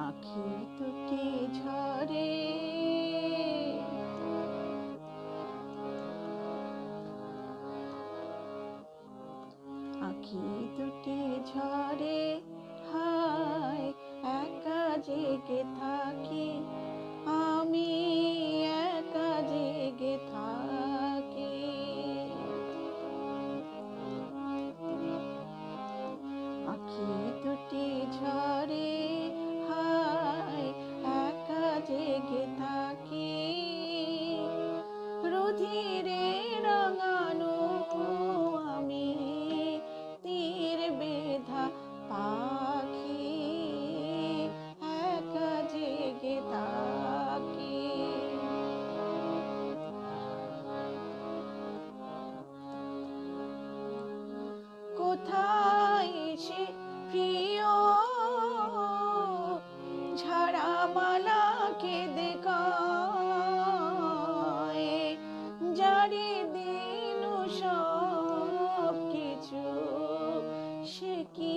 আখি দুটি ঝরে। আখি দুটি ঝরে সব কিছু সে কি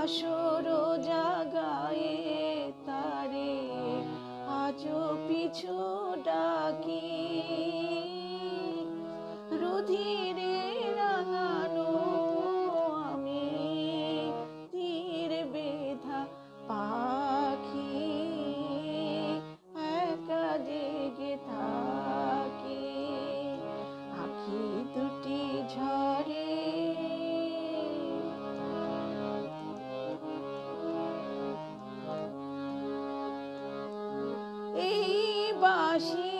I Joshua. She.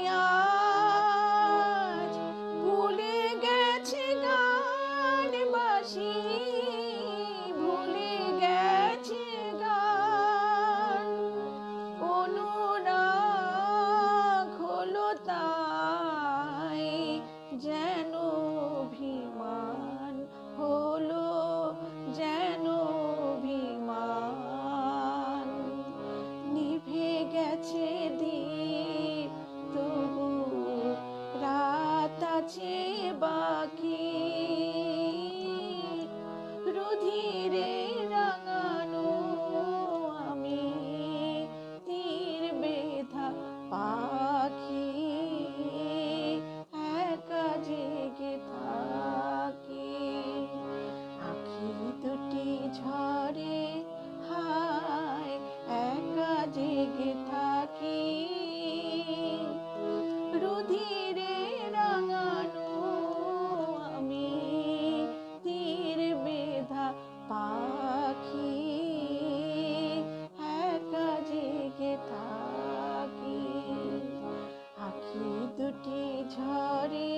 ঝরে।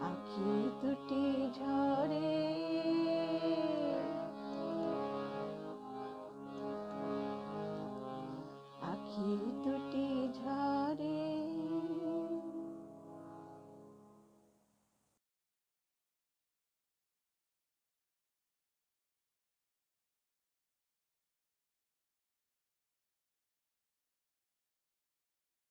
আঁকি দুটি ঝরে। আঁকি